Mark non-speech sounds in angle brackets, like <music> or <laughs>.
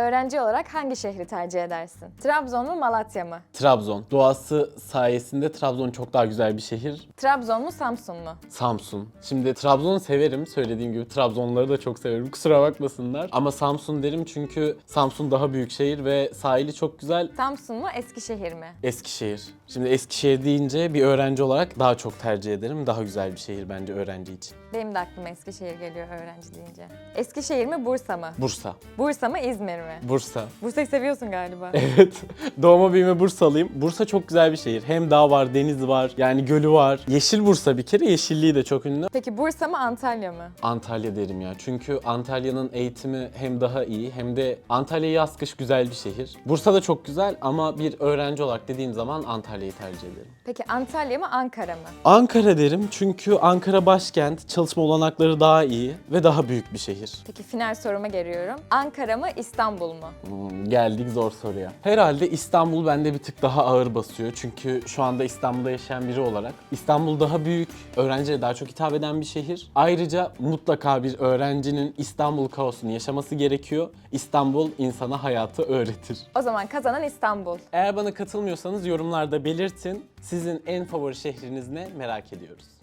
Öğrenci olarak hangi şehri tercih edersin? Trabzon mu Malatya mı? Trabzon. Doğası sayesinde Trabzon çok daha güzel bir şehir. Trabzon mu Samsun mu? Samsun. Şimdi Trabzon'u severim. Söylediğim gibi Trabzonları da çok severim. Kusura bakmasınlar. Ama Samsun derim çünkü Samsun daha büyük şehir ve sahili çok güzel. Samsun mu Eskişehir mi? Eskişehir. Şimdi Eskişehir deyince bir öğrenci olarak daha çok tercih ederim. Daha güzel bir şehir bence öğrenci için. Benim de aklıma Eskişehir geliyor öğrenci deyince. Eskişehir mi Bursa mı? Bursa. Bursa mı İzmir mi? Bursa. Bursa'yı seviyorsun galiba. <laughs> Evet. Doğma büyüme Bursalıyım. Bursa çok güzel bir şehir. Hem dağ var, deniz var, yani gölü var. Yeşil Bursa bir kere. Yeşilliği de çok ünlü. Peki Bursa mı Antalya mı? Antalya derim ya. Çünkü Antalya'nın eğitimi hem daha iyi hem de Antalya yaz kış güzel bir şehir. Bursa da çok güzel ama bir öğrenci olarak dediğim zaman Antalya'yı tercih ederim. Peki Antalya mı Ankara mı? Ankara derim çünkü Ankara başkent, çalışma olanakları daha iyi ve daha büyük bir şehir. Peki final soruma geliyorum. Ankara mı İstanbul mu? Hmm, geldik zor soruya. Herhalde İstanbul bende bir tık daha ağır basıyor. Çünkü şu anda İstanbul'da yaşayan biri olarak. İstanbul daha büyük, öğrenciye daha çok hitap eden bir şehir. Ayrıca mutlaka bir öğrencinin İstanbul kaosunu yaşaması gerekiyor. İstanbul insana hayatı öğretir. O zaman kazanan İstanbul. Eğer bana katılmıyorsanız yorumlarda belirtin. Sizin en favori şehriniz ne merak ediyoruz.